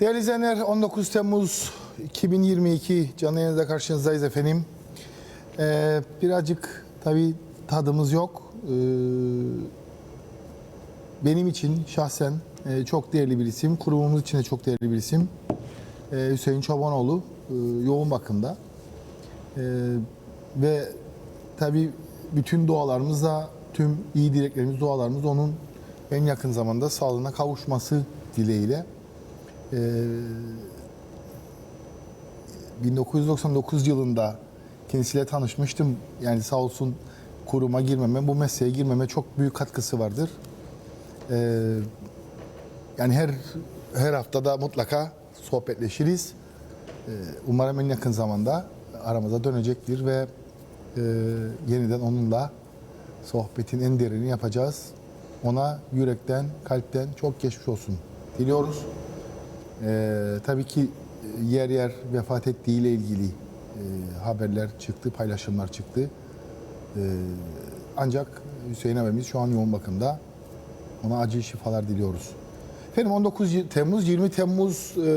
Değerli izleyenler 19 Temmuz 2022 canlı yayınında karşınızdayız efendim. Ee, birazcık tabii tadımız yok. Ee, benim için şahsen e, çok değerli bir isim, kurumumuz için de çok değerli bir isim. Ee, Hüseyin Çobanoğlu e, yoğun bakımda. Ee, ve tabii bütün dualarımızla, tüm iyi dileklerimiz, dualarımız onun en yakın zamanda sağlığına kavuşması dileğiyle. Ee, 1999 yılında kendisiyle tanışmıştım. Yani sağ olsun kuruma girmeme, bu mesleğe girmeme çok büyük katkısı vardır. Ee, yani her her haftada mutlaka sohbetleşiriz. Ee, umarım en yakın zamanda aramıza dönecektir ve e, yeniden onunla sohbetin en derinini yapacağız. Ona yürekten, kalpten çok geçmiş olsun diliyoruz. Ee, tabii ki e, yer yer vefat ettiğiyle ilgili e, haberler çıktı, paylaşımlar çıktı. Ee, ancak Hüseyin abimiz şu an yoğun bakımda. Ona acil şifalar diliyoruz. Efendim 19 Temmuz, 20 Temmuz e,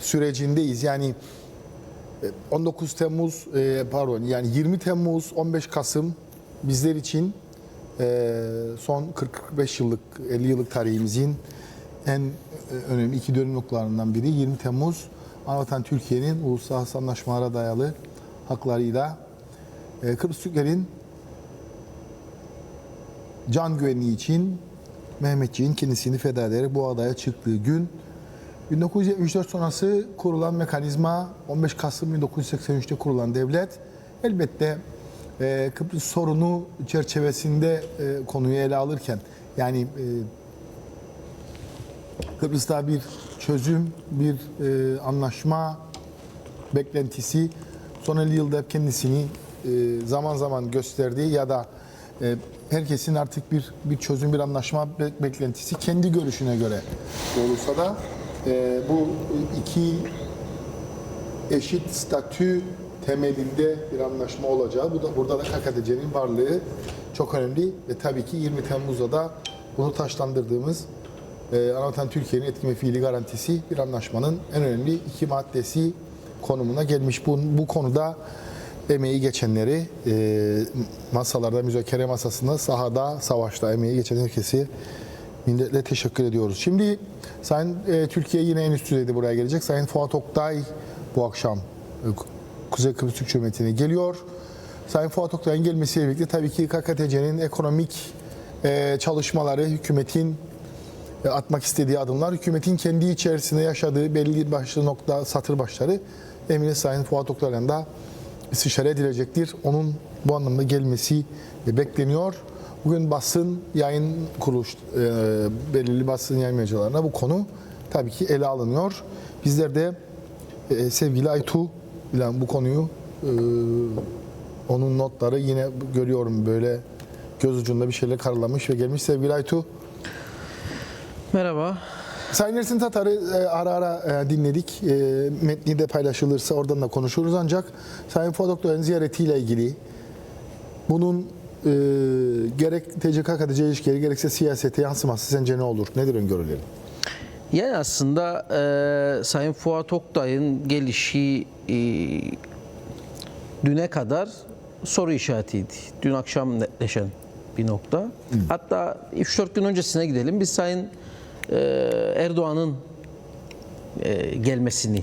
sürecindeyiz. Yani e, 19 Temmuz, e, pardon yani 20 Temmuz, 15 Kasım bizler için e, son 40-45 yıllık, 50 yıllık tarihimizin en e, önemli iki dönüm noktalarından biri. 20 Temmuz Anvatan Türkiye'nin uluslararası anlaşmalara dayalı haklarıyla e, Kıbrıs Türklerin can güvenliği için Mehmetçiğin kendisini feda ederek bu adaya çıktığı gün 1974 sonrası kurulan mekanizma 15 Kasım 1983'te kurulan devlet elbette e, Kıbrıs sorunu çerçevesinde e, konuyu ele alırken yani e, Kıbrıs'ta bir çözüm, bir e, anlaşma beklentisi son 50 yılda hep kendisini e, zaman zaman gösterdiği ya da e, herkesin artık bir bir çözüm, bir anlaşma be- beklentisi kendi görüşüne göre olursa da e, bu iki eşit statü temelinde bir anlaşma olacağı, bu da burada da KKTC'nin varlığı çok önemli ve tabii ki 20 Temmuz'da da bunu taşlandırdığımız e, Anavatan Türkiye'nin etki ve fiili garantisi bir anlaşmanın en önemli iki maddesi konumuna gelmiş. Bu, bu konuda emeği geçenleri e, masalarda, müzakere masasında, sahada, savaşta emeği geçen herkesi milletle teşekkür ediyoruz. Şimdi Sayın e, Türkiye yine en üst düzeyde buraya gelecek. Sayın Fuat Oktay bu akşam e, Kuzey Kıbrıs Türk Cumhuriyeti'ne geliyor. Sayın Fuat Oktay'ın gelmesiyle birlikte tabii ki KKTC'nin ekonomik e, çalışmaları, hükümetin atmak istediği adımlar, hükümetin kendi içerisinde yaşadığı belli başlı nokta, satır başları eminim Sayın Fuat Oktay'la da istişare edilecektir. Onun bu anlamda gelmesi e, bekleniyor. Bugün basın yayın kuruluş, e, belirli basın yayın mecralarına bu konu tabii ki ele alınıyor. Bizler de e, sevgili Aytu ile bu konuyu e, onun notları yine görüyorum böyle göz ucunda bir şeyler karalamış ve gelmiş sevgili Aytu. Merhaba. Sayın Ersin Tatar'ı e, ara ara e, dinledik. E, metni de paylaşılırsa oradan da konuşuruz ancak Sayın Fuat Oktay'ın ziyaretiyle ilgili bunun e, gerek TCK-KTC ilişkileri gerekse siyasete yansıması sence ne olur? Nedir öngörülerin? Yani aslında e, Sayın Fuat Oktay'ın gelişi e, düne kadar soru işaretiydi. Dün akşam netleşen bir nokta. Hatta 3-4 gün öncesine gidelim. Biz Sayın Erdoğan'ın e, gelmesini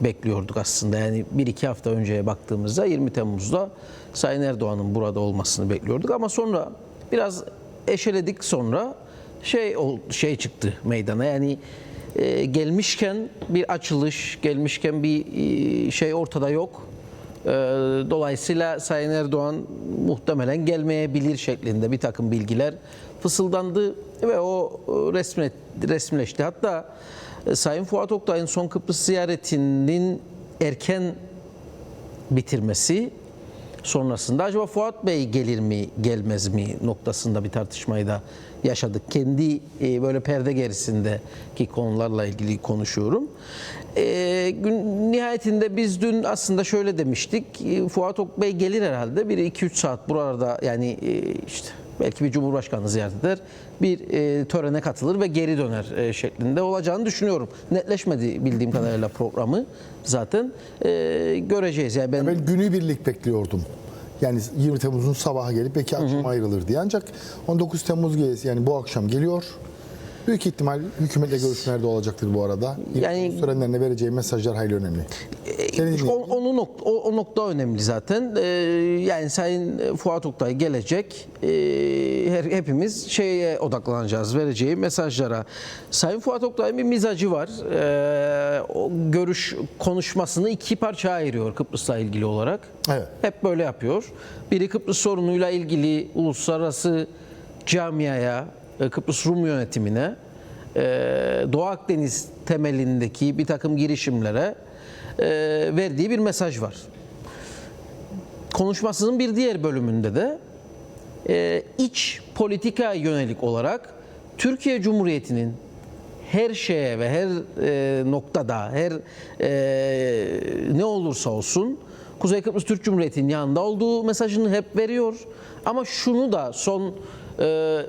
bekliyorduk aslında. Yani 1-2 hafta önceye baktığımızda 20 Temmuz'da Sayın Erdoğan'ın burada olmasını bekliyorduk ama sonra biraz eşeledik sonra şey şey çıktı meydana. Yani e, gelmişken bir açılış, gelmişken bir e, şey ortada yok. E, Dolayısıyla Sayın Erdoğan muhtemelen gelmeyebilir şeklinde bir takım bilgiler fısıldandı ve o e, resmi, resmileşti. Hatta e, Sayın Fuat Oktay'ın son Kıbrıs ziyaretinin erken bitirmesi sonrasında acaba Fuat Bey gelir mi gelmez mi noktasında bir tartışmayı da yaşadık. Kendi e, böyle perde gerisindeki konularla ilgili konuşuyorum. E, gün, nihayetinde biz dün aslında şöyle demiştik. e, Fuat Ok Bey gelir herhalde. Bir 2-3 saat burada yani e, işte Belki bir cumhurbaşkanı ziyaret eder, bir e, törene katılır ve geri döner e, şeklinde olacağını düşünüyorum. Netleşmedi bildiğim kadarıyla programı zaten. E, göreceğiz. Yani ben Ben günübirlik bekliyordum. Yani 20 Temmuz'un sabahı gelip belki akşam ayrılır diye. Ancak 19 Temmuz gecesi yani bu akşam geliyor. Büyük ihtimal hükümetle görüşmelerde olacaktır bu arada. Yani- törenlerine vereceği mesajlar hayli önemli. Seni O, onu nokta, o, o nokta önemli zaten. Ee, yani Sayın Fuat Oktay gelecek. Ee, her, hepimiz şeye odaklanacağız, vereceği mesajlara. Sayın Fuat Oktay'ın bir mizacı var. Ee, o görüş konuşmasını iki parça ayırıyor Kıbrıs'la ilgili olarak. Evet. Hep böyle yapıyor. Biri Kıbrıs sorunuyla ilgili uluslararası camiaya, e, Kıbrıs Rum yönetimine, e, Doğu Akdeniz temelindeki bir takım girişimlere e, verdiği bir mesaj var. Konuşmasının bir diğer bölümünde de e, iç politika yönelik olarak Türkiye Cumhuriyeti'nin her şeye ve her e, noktada, her e, ne olursa olsun Kuzey Kıbrıs Türk Cumhuriyeti'nin yanında olduğu mesajını hep veriyor. Ama şunu da son e,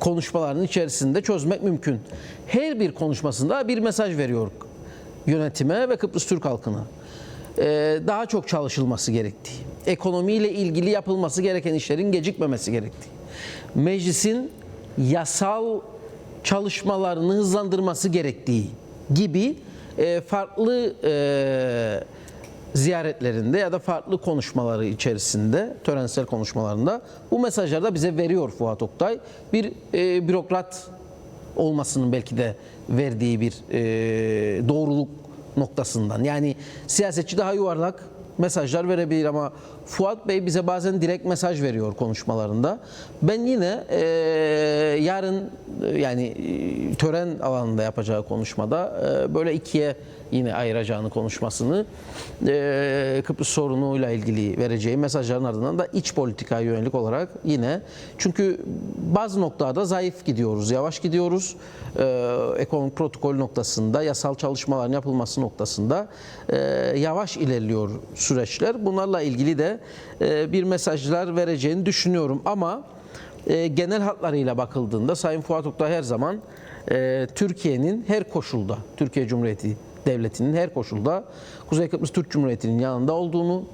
konuşmalarının içerisinde çözmek mümkün. Her bir konuşmasında bir mesaj veriyor yönetime ve Kıbrıs Türk halkına. Ee, daha çok çalışılması gerektiği, ekonomiyle ilgili yapılması gereken işlerin gecikmemesi gerektiği, meclisin yasal çalışmalarını hızlandırması gerektiği gibi e, farklı e, ziyaretlerinde ya da farklı konuşmaları içerisinde, törensel konuşmalarında bu mesajları da bize veriyor Fuat Oktay. Bir e, bürokrat olmasının belki de verdiği bir e, doğruluk noktasından. Yani siyasetçi daha yuvarlak mesajlar verebilir ama Fuat Bey bize bazen direkt mesaj veriyor konuşmalarında. Ben yine e, yarın e, yani e, tören alanında yapacağı konuşmada e, böyle ikiye yine ayıracağını konuşmasını e, Kıbrıs sorunuyla ilgili vereceği mesajların ardından da iç politikaya yönelik olarak yine çünkü bazı noktada zayıf gidiyoruz, yavaş gidiyoruz. E, ekonomik protokol noktasında, yasal çalışmaların yapılması noktasında e, yavaş ilerliyor süreçler. Bunlarla ilgili de e, bir mesajlar vereceğini düşünüyorum ama e, genel hatlarıyla bakıldığında Sayın Fuat Oktay her zaman e, Türkiye'nin her koşulda, Türkiye Cumhuriyeti Devleti'nin her koşulda Kuzey Kıbrıs Türk Cumhuriyeti'nin yanında olduğunu,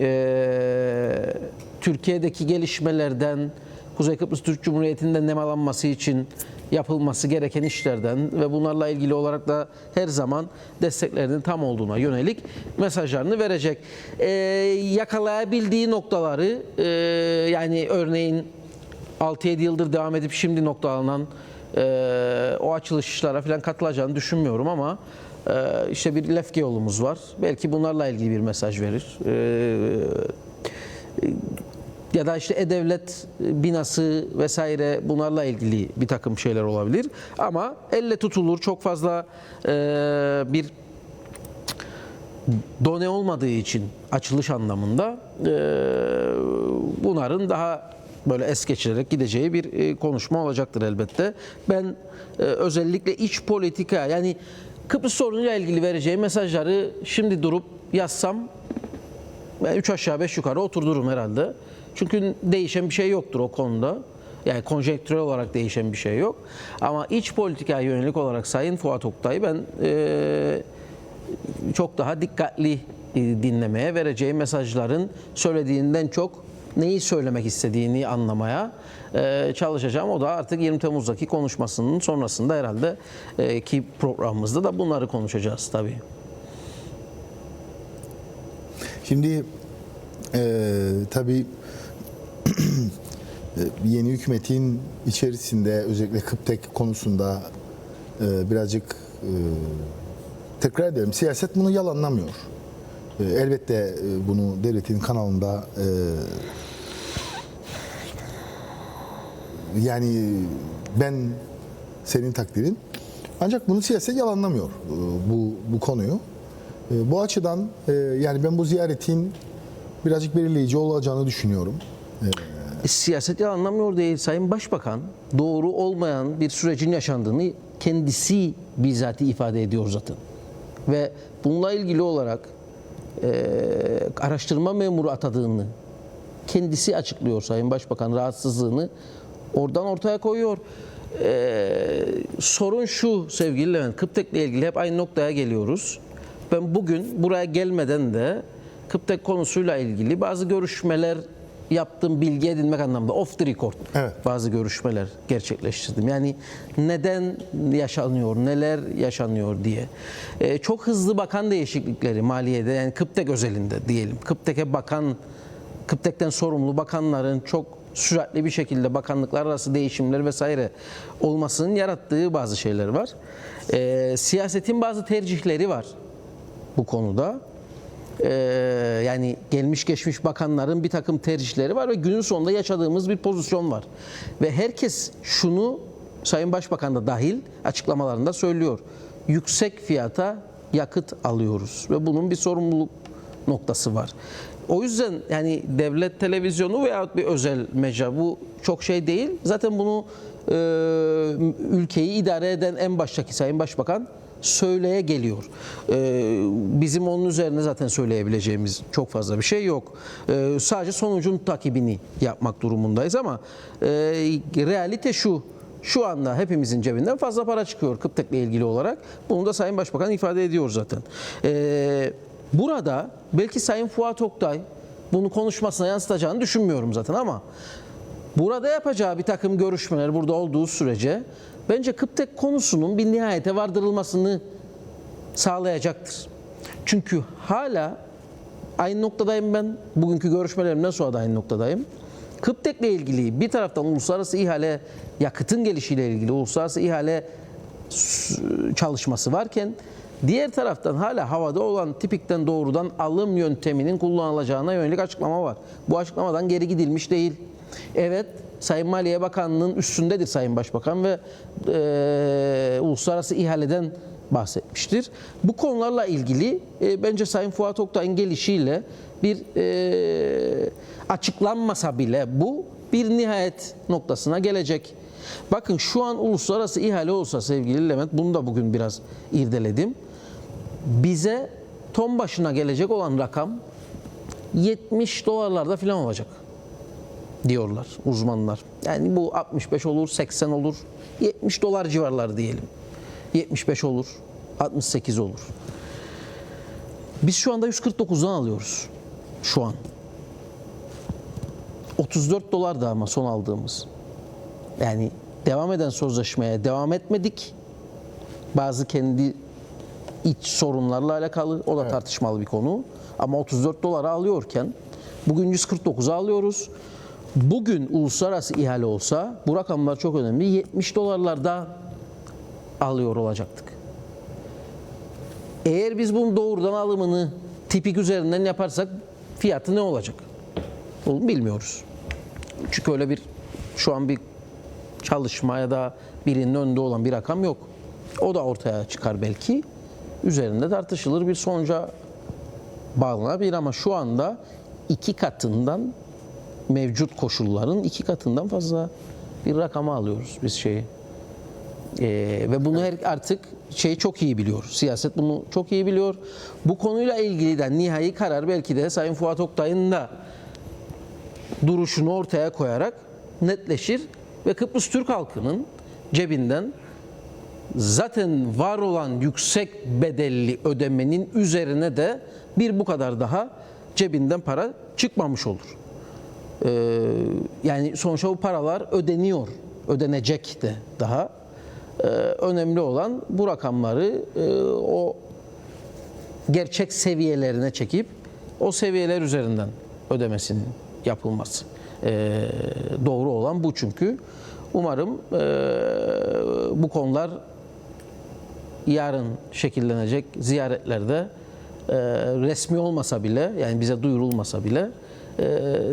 e, Türkiye'deki gelişmelerden, Kuzey Kıbrıs Türk Cumhuriyeti'nden nemalanması için yapılması gereken işlerden ve bunlarla ilgili olarak da her zaman desteklerinin tam olduğuna yönelik mesajlarını verecek. E, yakalayabildiği noktaları e, yani örneğin 6-7 yıldır devam edip şimdi noktalanan e, o açılışlara falan katılacağını düşünmüyorum ama işte bir lefke yolumuz var. Belki bunlarla ilgili bir mesaj verir. E, ya da işte e-devlet binası vesaire bunlarla ilgili bir takım şeyler olabilir. Ama elle tutulur çok fazla e, bir done olmadığı için açılış anlamında e, bunların daha böyle es geçilerek gideceği bir e, konuşma olacaktır elbette. Ben özellikle iç politika yani Kıbrıs sorunuyla ilgili vereceği mesajları şimdi durup yazsam ben üç aşağı beş yukarı oturdurum herhalde. Çünkü değişen bir şey yoktur o konuda. Yani konjektürel olarak değişen bir şey yok. Ama iç politikaya yönelik olarak Sayın Fuat Oktay'ı ben e, çok daha dikkatli e, dinlemeye, vereceği mesajların söylediğinden çok neyi söylemek istediğini anlamaya e, çalışacağım. O da artık 20 Temmuz'daki konuşmasının sonrasında herhalde e, ki programımızda da bunları konuşacağız tabii. Şimdi e, tabii e, yeni hükümetin içerisinde özellikle Kıptek konusunda e, birazcık e, tekrar ederim siyaset bunu yalanlamıyor. E, elbette e, bunu devletin kanalında e, yani ben senin takdirin ancak bunu siyaset yalanlamıyor e, bu bu konuyu. E, Bu açıdan e, yani ben bu ziyaretin birazcık belirleyici olacağını düşünüyorum. Siyaset anlamıyor değil. Sayın Başbakan doğru olmayan bir sürecin yaşandığını kendisi bizzati ifade ediyor zaten. Ve bununla ilgili olarak e, araştırma memuru atadığını kendisi açıklıyor Sayın Başbakan rahatsızlığını oradan ortaya koyuyor. Ee, sorun şu sevgili Levent, Kıptek'le ilgili hep aynı noktaya geliyoruz. Ben bugün buraya gelmeden de Kıptek konusuyla ilgili bazı görüşmeler yaptım bilgi edinmek anlamda off the record Evet. bazı görüşmeler gerçekleştirdim. Yani neden yaşanıyor, neler yaşanıyor diye. Ee, çok hızlı bakan değişiklikleri maliyede yani Kıptek özelinde diyelim. Kıptek'e bakan, Kıptek'ten sorumlu bakanların çok süratli bir şekilde bakanlıklar arası değişimler vesaire olmasının yarattığı bazı şeyler var. Ee, siyasetin bazı tercihleri var bu konuda. Ee, yani gelmiş geçmiş bakanların bir takım tercihleri var ve günün sonunda yaşadığımız bir pozisyon var. Ve herkes şunu Sayın Başbakan da dahil açıklamalarında söylüyor. Yüksek fiyata yakıt alıyoruz ve bunun bir sorumluluk noktası var. O yüzden yani devlet televizyonu veyahut bir özel mecra bu çok şey değil. Zaten bunu e, ülkeyi idare eden en baştaki Sayın Başbakan söyleye geliyor. Ee, bizim onun üzerine zaten söyleyebileceğimiz çok fazla bir şey yok. Ee, sadece sonucun takibini yapmak durumundayız ama e, realite şu. Şu anda hepimizin cebinden fazla para çıkıyor Kıptek'le ilgili olarak. Bunu da Sayın Başbakan ifade ediyor zaten. Ee, burada belki Sayın Fuat Oktay bunu konuşmasına yansıtacağını düşünmüyorum zaten ama Burada yapacağı bir takım görüşmeler burada olduğu sürece bence Kıptek konusunun bir nihayete vardırılmasını sağlayacaktır. Çünkü hala aynı noktadayım ben. Bugünkü görüşmelerimden sonra da aynı noktadayım. Kıptek'le ilgili bir taraftan uluslararası ihale, yakıtın gelişiyle ilgili uluslararası ihale çalışması varken diğer taraftan hala havada olan tipikten doğrudan alım yönteminin kullanılacağına yönelik açıklama var. Bu açıklamadan geri gidilmiş değil. Evet, Sayın Maliye Bakanı'nın üstündedir Sayın Başbakan ve e, uluslararası ihaleden bahsetmiştir. Bu konularla ilgili e, bence Sayın Fuat Oktay'ın gelişiyle bir e, açıklanmasa bile bu bir nihayet noktasına gelecek. Bakın şu an uluslararası ihale olsa sevgili Levent, bunu da bugün biraz irdeledim. Bize ton başına gelecek olan rakam 70 dolarlarda falan olacak diyorlar uzmanlar. Yani bu 65 olur, 80 olur, 70 dolar civarları diyelim. 75 olur, 68 olur. Biz şu anda 149'dan alıyoruz. Şu an. 34 dolar da ama son aldığımız. Yani devam eden sözleşmeye devam etmedik. Bazı kendi iç sorunlarla alakalı. O da tartışmalı bir konu. Ama 34 dolara alıyorken bugün 149'a alıyoruz. Bugün uluslararası ihale olsa bu rakamlar çok önemli. 70 dolarlarda alıyor olacaktık. Eğer biz bunun doğrudan alımını tipik üzerinden yaparsak fiyatı ne olacak? Onu bilmiyoruz. Çünkü öyle bir şu an bir çalışma ya da birinin önünde olan bir rakam yok. O da ortaya çıkar belki. Üzerinde tartışılır bir sonuca bağlanabilir ama şu anda iki katından mevcut koşulların iki katından fazla bir rakama alıyoruz biz şeyi. Ee, ve bunu her, artık şey çok iyi biliyor. Siyaset bunu çok iyi biliyor. Bu konuyla ilgili de nihai karar belki de Sayın Fuat Oktay'ın da duruşunu ortaya koyarak netleşir ve Kıbrıs Türk halkının cebinden zaten var olan yüksek bedelli ödemenin üzerine de bir bu kadar daha cebinden para çıkmamış olur. Ee, yani sonuçta bu paralar ödeniyor, ödenecek de daha. Ee, önemli olan bu rakamları e, o gerçek seviyelerine çekip o seviyeler üzerinden ödemesinin yapılması. Ee, doğru olan bu çünkü. Umarım e, bu konular yarın şekillenecek ziyaretlerde e, resmi olmasa bile yani bize duyurulmasa bile e,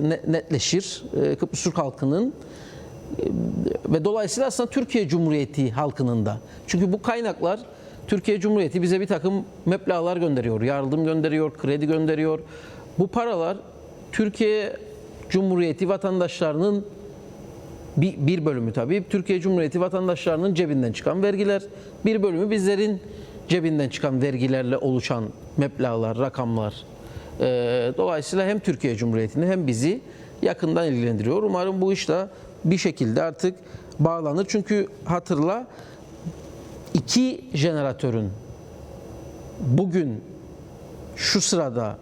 ne- netleşir. Kıbrıs Türk halkının ve dolayısıyla aslında Türkiye Cumhuriyeti halkının da. Çünkü bu kaynaklar Türkiye Cumhuriyeti bize bir takım meblağlar gönderiyor, yardım gönderiyor, kredi gönderiyor. Bu paralar Türkiye Cumhuriyeti vatandaşlarının bir, bir bölümü tabii Türkiye Cumhuriyeti vatandaşlarının cebinden çıkan vergiler, bir bölümü bizlerin cebinden çıkan vergilerle oluşan meblağlar, rakamlar. Ee, dolayısıyla hem Türkiye Cumhuriyeti'ni hem bizi yakından ilgilendiriyor. Umarım bu iş de bir şekilde artık bağlanır. Çünkü hatırla iki jeneratörün bugün şu sırada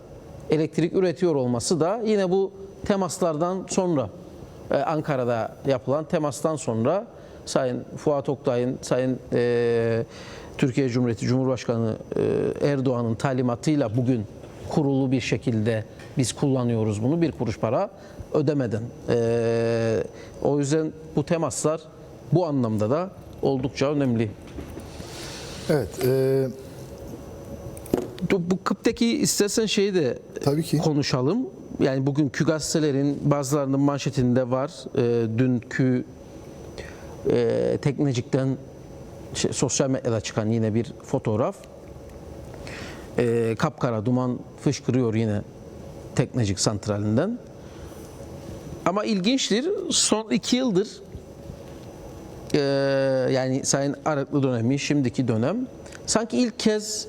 elektrik üretiyor olması da yine bu temaslardan sonra e, Ankara'da yapılan temastan sonra Sayın Fuat Oktay'ın, Sayın e, Türkiye Cumhuriyeti Cumhurbaşkanı e, Erdoğan'ın talimatıyla bugün kurulu bir şekilde biz kullanıyoruz bunu bir kuruş para ödemeden. E, o yüzden bu temaslar bu anlamda da oldukça önemli. Evet. e, Bu bu Kıp'teki istersen şeyi de Tabii ki. konuşalım. Yani bugünkü gazetelerin bazılarının manşetinde var. E, dünkü e, Teknecik'ten şey, sosyal medyada çıkan yine bir fotoğraf. E, kapkara duman fışkırıyor yine Teknecik santralinden. Ama ilginçtir. Son iki yıldır e, yani Sayın Arıklı dönemi, şimdiki dönem sanki ilk kez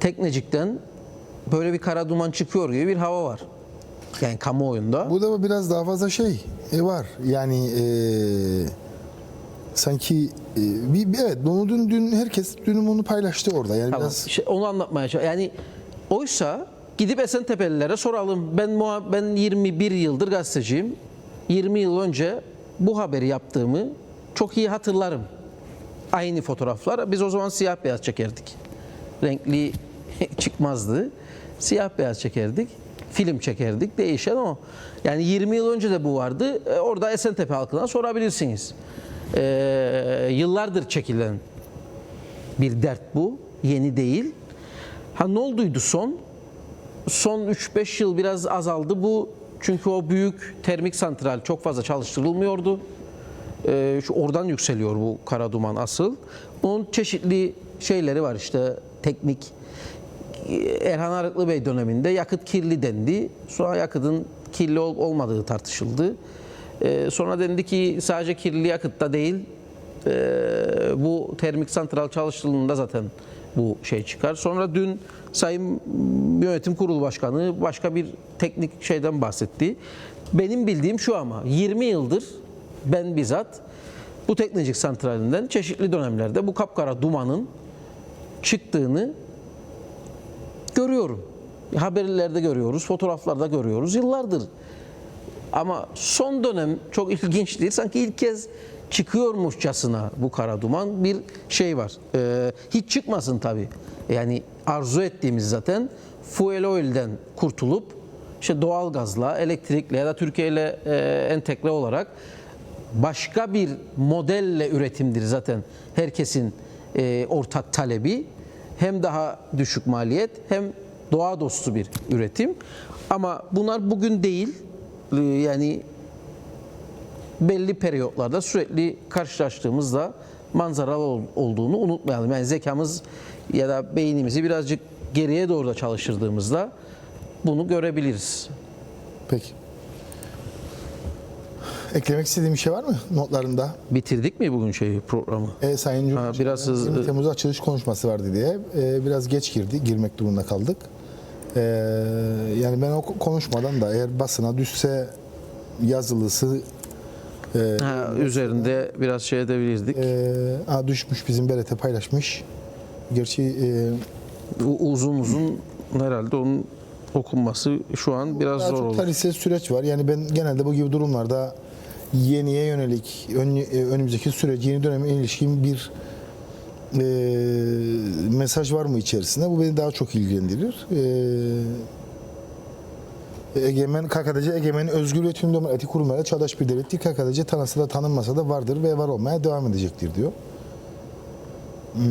Teknecik'ten böyle bir kara duman çıkıyor gibi bir hava var. Yani kamuoyunda. Burada da biraz daha fazla şey e, var. Yani e, sanki e, bir, bir- evet bunu dün, dün herkes dün bunu paylaştı orada. Yani Tamam. biraz İşte onu anlatmaya çalışıyorum. Yani oysa gidip Esentepe'lilere soralım. Ben ben 21 yıldır gazeteciyim. 20 yıl önce bu haberi yaptığımı çok iyi hatırlarım. Aynı fotoğraflar. Biz o zaman siyah beyaz çekerdik. Renkli çıkmazdı. Siyah beyaz çekerdik. Film çekerdik. Değişen o. Yani 20 yıl önce de bu vardı. E, Orada Esentepe halkına sorabilirsiniz. Ee, yıllardır çekilen bir dert bu. Yeni değil. Ha ne olduydu son? Son 3-5 yıl biraz azaldı bu. Çünkü o büyük termik santral çok fazla çalıştırılmıyordu. Ee, şu oradan yükseliyor bu kara duman asıl. Onun çeşitli şeyleri var işte teknik. Erhan Arıklı Bey döneminde yakıt kirli dendi. Sonra yakıtın kirli ol- olmadığı tartışıldı. Ee, sonra dendi ki sadece kirli yakıtta değil ee, bu termik santral çalıştırıldığında zaten bu şey çıkar. Sonra dün Sayın Yönetim Kurulu Başkanı başka bir teknik şeyden bahsetti. Benim bildiğim şu ama 20 yıldır ben bizzat bu teknecik santralinden çeşitli dönemlerde bu kapkara dumanın çıktığını görüyorum. Haberlerde görüyoruz, fotoğraflarda görüyoruz yıllardır. Ama son dönem çok ilginç değil. Sanki ilk kez çıkıyormuşçasına bu kara duman bir şey var. Ee, hiç çıkmasın tabii. Yani arzu ettiğimiz zaten fuel oil'den kurtulup işte doğal gazla, elektrikle ya da Türkiye ile e, entegre olarak başka bir modelle üretimdir zaten herkesin e, ortak talebi. Hem daha düşük maliyet hem doğa dostu bir üretim. Ama bunlar bugün değil. Ee, Yani belli periyotlarda sürekli karşılaştığımızda manzaralı ol- olduğunu unutmayalım. Yani zekamız ya da beynimizi birazcık geriye doğru da çalıştırdığımızda bunu görebiliriz. peki. Eklemek istediğim bir şey var mı notlarında? Bitirdik mi bugün şeyi programı? E, Sayın Cumhurbaşkanı biraz hızlı- 20 Temmuz açılış konuşması vardı diye e, biraz geç girdi, girmek durumunda kaldık. E, yani ben o konuşmadan da eğer basına düşse yazılısı Ha, üzerinde biraz şey edebilirdik. e, a, düşmüş bizim BRT paylaşmış. Gerçi e, uzun uzun herhalde onun okunması şu an biraz daha zor çok olur. tarihsel süreç var. Yani ben genelde bu gibi durumlarda yeniye yönelik ön- e, önümüzdeki süreç, yeni döneme ilişkin bir e, mesaj var mı içerisinde? Bu beni daha çok ilgilendirir. E, Egemen, KKTC Egemen Özgür ve Tüm Demokratik Kurumlarla Çağdaş bir devlettir. KKTC tanınsa da tanınmasa da vardır ve var olmaya devam edecektir diyor. Hmm,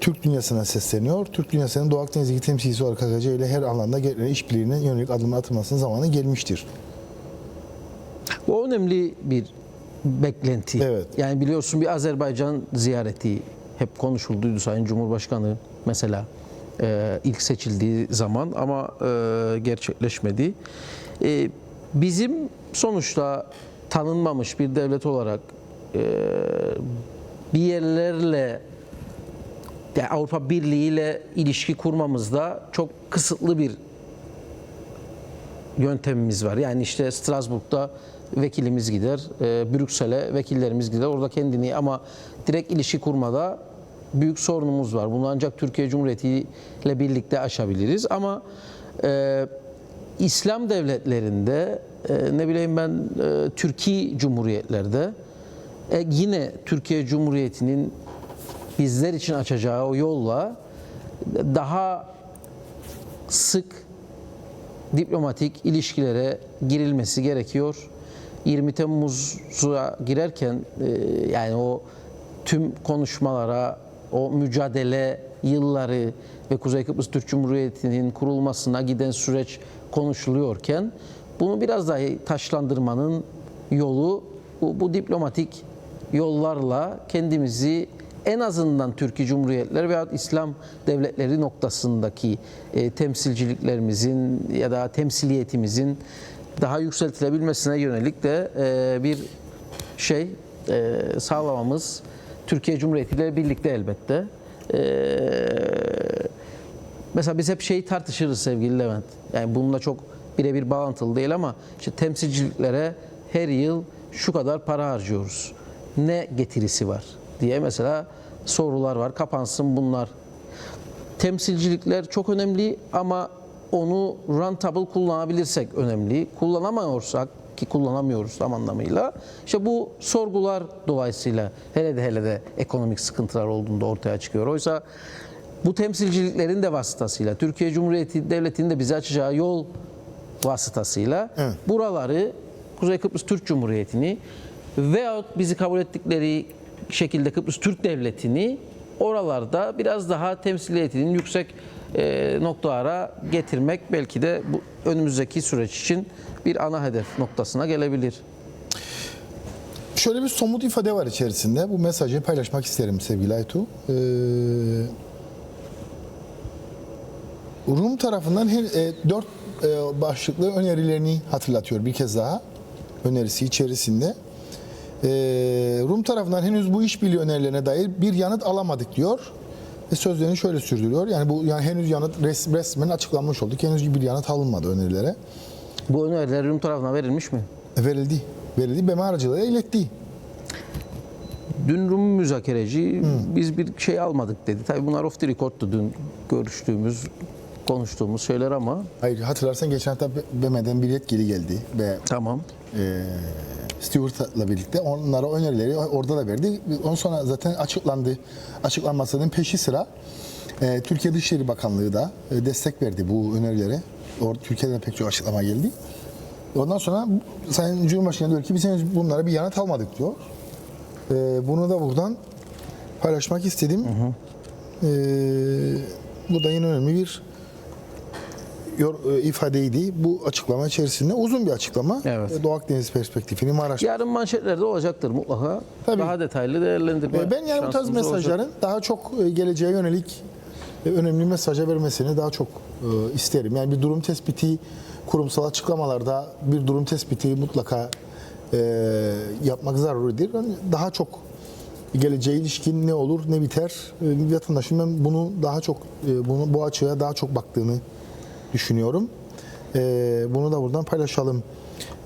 Türk dünyasına sesleniyor. Türk dünyasının Doğu Akdeniz'deki temsilcisi olarak KKTC ile her alanda gereken işbirliğine yönelik adımlar atılmasının zamanı gelmiştir. Bu önemli bir beklenti. Evet. Yani biliyorsun bir Azerbaycan ziyareti hep konuşulduydu Sayın Cumhurbaşkanı mesela e, ilk seçildiği zaman ama e, gerçekleşmedi. E, bizim sonuçta tanınmamış bir devlet olarak e, bir yerlerle yani Avrupa Birliği ile ilişki kurmamızda çok kısıtlı bir yöntemimiz var. Yani işte Strasbourg'da vekilimiz gider, e, Brüksel'e vekillerimiz gider. Orada kendini ama direkt ilişki kurmada büyük sorunumuz var. Bunu ancak Türkiye Cumhuriyeti ile birlikte aşabiliriz. Ama e, İslam devletlerinde e, ne bileyim ben e, Türkiye Cumhuriyetlerde e, yine Türkiye Cumhuriyeti'nin bizler için açacağı o yolla daha sık diplomatik ilişkilere girilmesi gerekiyor. 20 Temmuz'a girerken e, yani o tüm konuşmalara, o mücadele yılları ve Kuzey Kıbrıs Türk Cumhuriyeti'nin kurulmasına giden süreç konuşuluyorken bunu biraz daha taşlandırmanın yolu bu, bu diplomatik yollarla kendimizi en azından Türkiye Cumhuriyetleri veya İslam devletleri noktasındaki e, temsilciliklerimizin ya da temsiliyetimizin daha yükseltilebilmesine yönelik de e, bir şey e, sağlamamız Türkiye Cumhuriyeti ile birlikte elbette. E, mesela biz hep şeyi tartışırız sevgili Levent. Yani bununla çok birebir bağlantılı değil ama işte temsilciliklere her yıl şu kadar para harcıyoruz. Ne getirisi var diye mesela sorular var. Kapansın bunlar. Temsilcilikler çok önemli ama onu rentable kullanabilirsek önemli. Kullanamıyorsak ki kullanamıyoruz tam anlamıyla. İşte bu sorgular dolayısıyla hele de hele de ekonomik sıkıntılar olduğunda ortaya çıkıyor. Oysa bu temsilciliklerin de vasıtasıyla Türkiye Cumhuriyeti Devleti'nin de bize açacağı yol vasıtasıyla Evet. buraları Kuzey Kıbrıs Türk Cumhuriyeti'ni veyahut bizi kabul ettikleri şekilde Kıbrıs Türk Devleti'ni oralarda biraz daha temsiliyetinin yüksek e, noktalara getirmek belki de bu önümüzdeki süreç için bir ana hedef noktasına gelebilir. Şöyle bir somut ifade var içerisinde. Bu mesajı paylaşmak isterim sevgili Aytu. Ee, Rum tarafından her e, dört e, başlıklı önerilerini hatırlatıyor bir kez daha. Önerisi içerisinde. Ee, Rum tarafından henüz bu işbirliği önerilerine dair bir yanıt alamadık diyor. Ve sözlerini şöyle sürdürüyor. Yani bu yani henüz yanıt res, resmen açıklanmış oldu. Henüz bir yanıt alınmadı önerilere. Bu öneriler Rum tarafına verilmiş mi? E, verildi. Verildi. BM aracılığıyla iletti. Dün Rum müzakereci biz bir şey almadık dedi. Tabii bunlar off the record'tu dün görüştüğümüz, konuştuğumuz şeyler ama Hayır hatırlarsan geçen hafta BM'den bir yetkili geldi ve tamam. e, Stewart'la birlikte onlara önerileri orada da verdi. Ondan sonra zaten açıklandı. Açıklanmasının peşi sıra e, Türkiye Dışişleri Bakanlığı da e, destek verdi bu önerilere. Orada Türkiye'den pek çok açıklama geldi. Ondan sonra Sayın Cumhurbaşkanı diyor ki biz henüz bunlara bir yanıt almadık diyor. E, bunu da buradan paylaşmak istedim. E, bu da yine önemli bir e, ifadeydi. Bu açıklama içerisinde uzun bir açıklama. Evet. E, Doğu Akdeniz perspektifini Maraş. Yarın manşetlerde olacaktır mutlaka. Tabii. Daha detaylı değerlendirme. E, ben yani bu tarz şansımız olacak. mesajların daha çok geleceğe yönelik önemli mesaja vermesini daha çok isterim. Yani bir durum tespiti kurumsal açıklamalarda bir durum tespiti mutlaka yapmak zaruridir. Daha çok geleceğe ilişkin ne olur ne biter vatandaşın ben bunu daha çok bunu bu açıya daha çok baktığını düşünüyorum. E, bunu da buradan paylaşalım.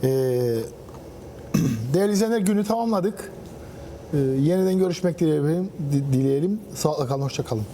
E, değerli izleyenler günü tamamladık. Ee, yeniden görüşmek dileyelim. Dileyelim. Sağlıkla kalın, hoşça kalın.